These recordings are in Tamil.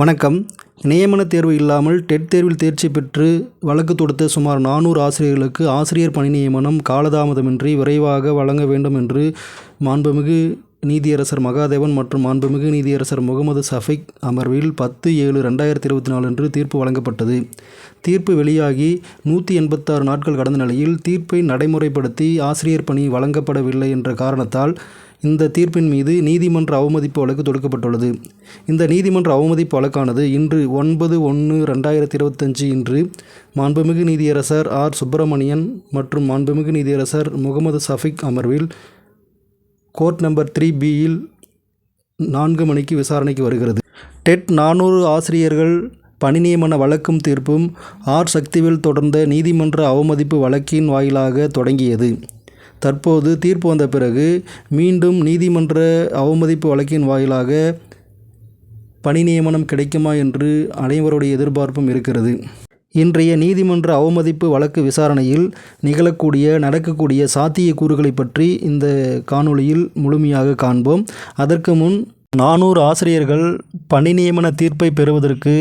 வணக்கம். நியமன தேர்வு இல்லாமல் டெட் தேர்வில் தேர்ச்சி பெற்று வழக்கு தொடுத்த சுமார் நானூறு ஆசிரியர்களுக்கு ஆசிரியர் பணி நியமனம் காலதாமதமின்றி விரைவாக வழங்க வேண்டும் என்று மாண்புமிகு நீதியரசர் மகாதேவன் மற்றும் மாண்புமிகு நீதியரசர் முகமது சஃபிக் அமர்வில் பத்து ஏழு ரெண்டாயிரத்தி இருபத்தி நாலு அன்று தீர்ப்பு வழங்கப்பட்டது. தீர்ப்பு வெளியாகி நூற்றி எண்பத்தாறு நாட்கள் கடந்த நிலையில் தீர்ப்பை நடைமுறைப்படுத்தி ஆசிரியர் பணி வழங்கப்படவில்லை என்ற காரணத்தால் இந்த தீர்ப்பின் மீது நீதிமன்ற அவமதிப்பு வழக்கு தொடுக்கப்பட்டுள்ளது. இந்த நீதிமன்ற அவமதிப்பு வழக்கானது இன்று ஒன்பது ஒன்று ரெண்டாயிரத்தி இருபத்தஞ்சு இன்று மாண்புமிகு நீதியரசர் ஆர். சுப்பிரமணியன் மற்றும் மாண்புமிகு நீதியரசர் முகமது சஃபிக் அமர்வில் கோர்ட் நம்பர் த்ரீ பியில் நான்கு மணிக்கு விசாரணைக்கு வருகிறது. டெட் நானூறு ஆசிரியர்கள் பணி நியமன வழக்கும் தீர்ப்பும் ஆர். சக்திவேல் தொடர்ந்த நீதிமன்ற அவமதிப்பு வழக்கின் வாயிலாக தொடங்கியது. தற்போது தீர்ப்பு வந்த பிறகு மீண்டும் நீதிமன்ற அவமதிப்பு வழக்கின் வாயிலாக பணி நியமனம் கிடைக்குமா என்று அனைவருடைய எதிர்பார்ப்பும் இருக்கிறது. இன்றைய நீதிமன்ற அவமதிப்பு வழக்கு விசாரணையில் நிகழக்கூடிய நடக்கக்கூடிய சாத்தியக்கூறுகளை பற்றி இந்த காணொளியில் முழுமையாக காண்போம். அதற்கு முன் நானூறு ஆசிரியர்கள் பணி நியமன தீர்ப்பை பெறுவதற்கு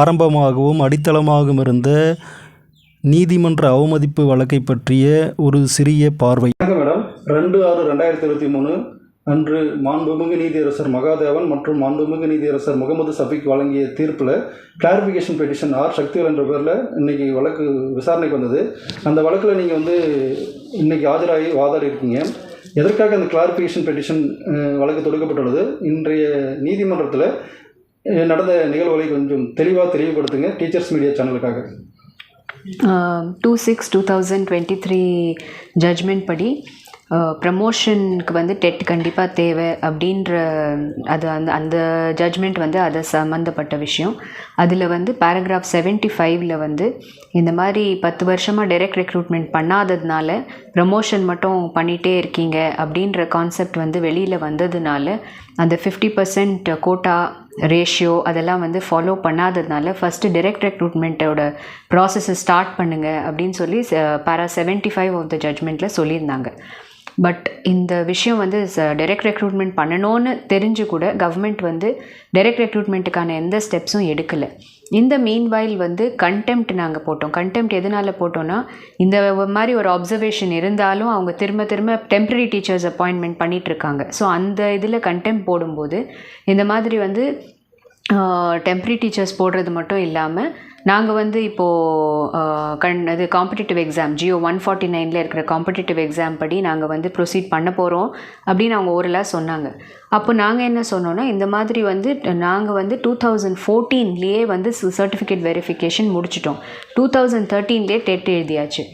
ஆரம்பமாகவும் அடித்தளமாகவும் இருந்த நீதிமன்ற அவமதிப்பு வழக்கை பற்றிய ஒரு சிறிய பார்வை. மேடம். ரெண்டு ஆறு ரெண்டாயிரத்தி இருபத்தி மூணு அன்று மாண்புமிகு நீதியரசர் மகாதேவன் மற்றும் மாண்புமிகு நீதியரசர் முகமது சபிக் வழங்கிய தீர்ப்பில் கிளாரிஃபிகேஷன் பெட்டிஷன் ஆர் சக்திவேல் என்ற பேரில் இன்றைக்கி வழக்கு விசாரணைக்கு வந்தது. அந்த வழக்கில் நீங்கள் வந்து இன்றைக்கி ஆஜராகி வாதாடி இருக்கீங்க. எதற்காக அந்த கிளாரிஃபிகேஷன் பெட்டிஷன் வழக்கு தொடுக்கப்பட்டுள்ளது? இன்றைய நீதிமன்றத்தில் நடந்த நிகழ்வுகளை கொஞ்சம் தெளிவாக தெளிவுபடுத்துங்க teachers media சேனலுக்காக two six two thousand twenty three judgment படி ப்ரமோஷனுக்கு வந்து டெட் கண்டிப்பாக தேவை அப்படின்ற அது அந்த அந்த ஜட்ஜ்மெண்ட் வந்து அதை சம்மந்தப்பட்ட விஷயம். அதில் வந்து பேராகிராஃப் செவன்ட்டி ஃபைவ்ல வந்து இந்த மாதிரி பத்து வருஷமாக டைரக்ட் ரெக்ரூட்மெண்ட் பண்ணாததுனால ப்ரமோஷன் மட்டும் பண்ணிகிட்டே இருக்கீங்க அப்படின்ற கான்செப்ட் வந்து வெளியில் வந்ததுனால அந்த ஃபிஃப்டி பர்சன்ட் கோட்டா ரேஷியோ அதெல்லாம் வந்து ஃபாலோ பண்ணாததுனால ஃபஸ்ட்டு டிரெக்ட் ரெக்ரூட்மெண்ட்டோட ப்ராசஸை ஸ்டார்ட் பண்ணுங்க அப்படின்னு சொல்லி para seventy five of the ஜட்மெண்ட்டில் சொல்லியிருந்தாங்க. பட் இந்த விஷயம் வந்து டைரக்ட் ரெக்ரூட்மெண்ட் பண்ணணும்னு தெரிஞ்சு கூட கவர்மெண்ட் வந்து டைரக்ட் ரெக்ரூட்மெண்ட்டுக்கான எந்த ஸ்டெப்ஸும் எடுக்கலை. இந்த மீன்வாயில் வந்து கண்டெம்ட் நாங்கள் போட்டோம். கண்டெம்ட் எதனால் போட்டோன்னா இந்த மாதிரி ஒரு அப்சர்வேஷன் இருந்தாலும் அவங்க திரும்ப திரும்ப டெம்பரரி டீச்சர்ஸ் அப்பாயின்மெண்ட் பண்ணிகிட்ருக்காங்க ஸோ அந்த இதில் கண்டெம்ட் போடும்போது இந்த மாதிரி வந்து டெம்பரரி டீச்சர்ஸ் போடுறது மட்டும் இல்லாமல் நாங்கள் வந்து இப்போது கண் இது competitive exam GO one forty நைனில் இருக்கிற காம்படிட்டிவ் எக்ஸாம் படி நாங்கள் வந்து ப்ரொசீட் பண்ண போகிறோம் அப்படின்னு அவங்க ஓரலாக சொன்னாங்க. அப்போ நாங்கள் என்ன சொன்னோன்னா இந்த மாதிரி வந்து நாங்கள் வந்து டூ தௌசண்ட் ஃபோர்டீன்லேயே வந்து சர்டிஃபிகேட் வெரிஃபிகேஷன் முடிச்சிட்டோம். டூ தௌசண்ட் தேர்ட்டீன்லேயே டெட் எழுதியாச்சு.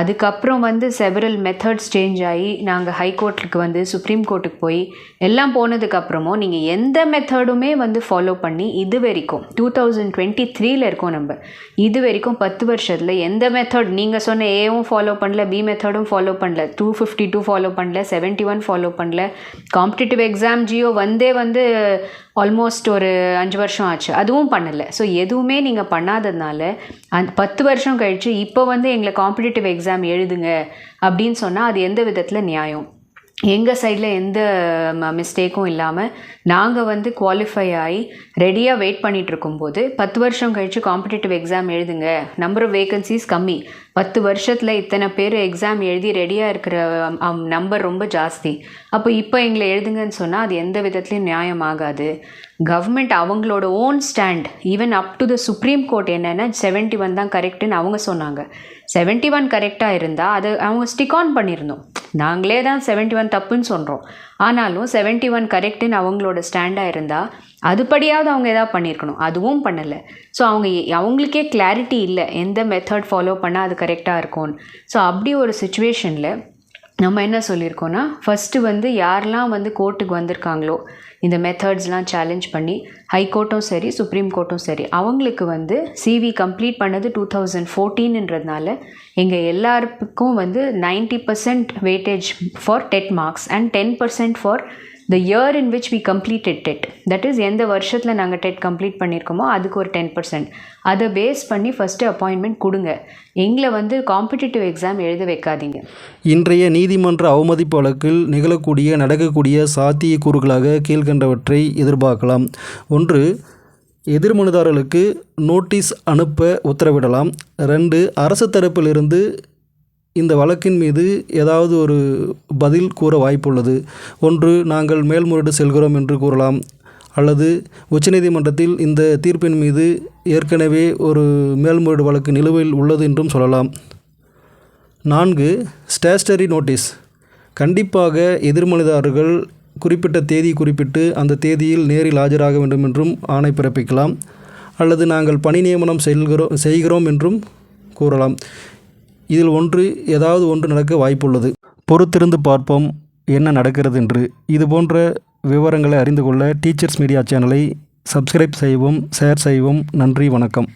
அதுக்கப்புறம் வந்து செவரல் மெத்தட்ஸ் சேஞ்ச் ஆகி நாங்கள் ஹைகோர்ட்டுக்கு வந்து சுப்ரீம் கோர்ட்டுக்கு போய் எல்லாம் போனதுக்கப்புறமும் நீங்கள் எந்த மெத்தடுமே வந்து ஃபாலோ பண்ணி இது வரைக்கும் டூ தௌசண்ட் டுவெண்ட்டி த்ரீல இருக்கோம் நம்ம. இது வரைக்கும் பத்து வருஷத்தில் எந்த மெத்தட் நீங்கள் சொன்ன ஏவும் ஃபாலோ பண்ணல பி மெத்தடும் ஃபாலோ பண்ணல டூ ஃபிஃப்டி டூ ஃபாலோ பண்ணல செவன்ட்டி ஒன் ஃபாலோ பண்ணல. காம்படிட்டிவ் எக்ஸாம் ஜியோ வந்தே வந்து ஆல்மோஸ்ட் ஒரு அஞ்சு வருஷம் ஆச்சு. அதுவும் பண்ணலை. ஸோ எதுவுமே நீங்கள் பண்ணாததுனால அந்த பத்து வருஷம் கழித்து இப்போ வந்து எங்களை காம்படிட்டிவ் எக்ஸாம் எக்ஸாம் எழுதுங்க அப்படின்னு சொன்னால் அது எந்த விதத்தில் நியாயம்? எங்கள் சைடில் எந்த மிஸ்டேக்கும் இல்லாமல் நாங்கள் வந்து குவாலிஃபை ஆகி ரெடியாக வெயிட் பண்ணிட்டு இருக்கும்போது பத்து வருஷம் கழித்து காம்படிட்டிவ் எக்ஸாம் எழுதுங்க. நம்பர் ஆஃப் வேகன்சிஸ் கம்மி. பத்து வருஷத்தில் இத்தனை பேர் எக்ஸாம் எழுதி ரெடியாக இருக்கிற நம்பர் ரொம்ப ஜாஸ்தி. அப்போ இப்போ எங்களை எழுதுங்கன்னு சொன்னால் அது எந்த விதத்துலையும் நியாயமாகாது கவர்மெண்ட் அவங்களோட own stand even up to the supreme court என்னென்னா செவன்ட்டி ஒன் தான் கரெக்டுன்னு அவங்க சொன்னாங்க. செவன்ட்டி ஒன் கரெக்டாக இருந்தால் அது அவங்க ஸ்டிக் ஆன் பண்ணியிருந்தோம் நாங்களே தான் செவன்ட்டி ஒன் தப்புன்னு சொல்கிறோம் ஆனாலும் செவன்ட்டி ஒன் கரெக்டுன்னு அவங்களோட ஸ்டாண்டாக இருந்தால் அதுபடியாவது அவங்க எதாவது பண்ணியிருக்கணும். அதுவும் பண்ணலை. ஸோ அவங்க அவங்களுக்கே கிளாரிட்டி இல்லை. எந்த மெத்தட் ஃபாலோ பண்ணால் அது கரெக்டாக இருக்கும்னு. ஸோ அப்படி ஒரு சுச்சுவேஷனில் நம்ம என்ன சொல்லியிருக்கோன்னா ஃபஸ்ட்டு வந்து யாரெல்லாம் வந்து கோர்ட்டுக்கு வந்திருக்காங்களோ இந்த மெத்தட்ஸ்லாம் சேலஞ்ச் பண்ணி ஹைகோர்ட்டும் சரி சுப்ரீம் கோர்ட்டும் சரி அவங்களுக்கு வந்து சிவி கம்ப்ளீட் பண்ணது டூ தௌசண்ட் ஃபோர்டீன்ன்றதுனால எங்கள் எல்லாருக்கும் வந்து ninety percent weightage for TET marks and ten percent for the year in which we completed TET that is எந்த வருஷத்தில் நாங்கள் டெட் கம்ப்ளீட் பண்ணியிருக்கோமோ அதுக்கு ஒரு டென் பர்சன்ட் அதை பேஸ் பண்ணி ஃபஸ்ட்டு அப்பாயின்மெண்ட் கொடுங்க. எங்களை வந்து காம்படிட்டிவ் எக்ஸாம் எழுத வைக்காதீங்க. இன்றைய நீதிமன்ற அவமதிப்பு வழக்கில் நிகழக்கூடிய நடக்கக்கூடிய சாத்தியக்கூறுகளாக கீழ்கண்டவற்றை எதிர்பார்க்கலாம். ஒன்று எதிர்மனுதாரர்களுக்கு நோட்டீஸ் அனுப்ப உத்தரவிடலாம். ரெண்டு அரசு தரப்பிலிருந்து இந்த வழக்கின் மீது ஏதாவது ஒரு பதில் கூற வாய்ப்புள்ளது. ஒன்று நாங்கள் மேல்முறையீடு செல்கிறோம் என்று கூறலாம். அல்லது உச்சநீதிமன்றத்தில் இந்த தீர்ப்பின் மீது ஏற்கனவே ஒரு மேல்முறையீடு வழக்கு நிலுவையில் உள்ளது என்றும் சொல்லலாம். நான்கு ஸ்டேஷ்னரி நோட்டீஸ். கண்டிப்பாக எதிர்மனிதாரர்கள் குறிப்பிட்ட தேதி குறிப்பிட்டு அந்த தேதியில் நேரில் ஆஜராக வேண்டும் என்றும் ஆணை பிறப்பிக்கலாம். அல்லது நாங்கள் பணி நியமனம் செல்கிறோம் செய்கிறோம் என்றும் கூறலாம். இதில் ஒன்று ஏதாவது ஒன்று நடக்க வாய்ப்புள்ளது. பொறுத்திருந்து பார்ப்போம் என்ன நடக்கிறது என்று இது போன்ற விவரங்களை அறிந்து கொள்ள டீச்சர்ஸ் மீடியா சேனலை சப்ஸ்கிரைப் செய்வோம் ஷேர் செய்வோம் நன்றி வணக்கம்.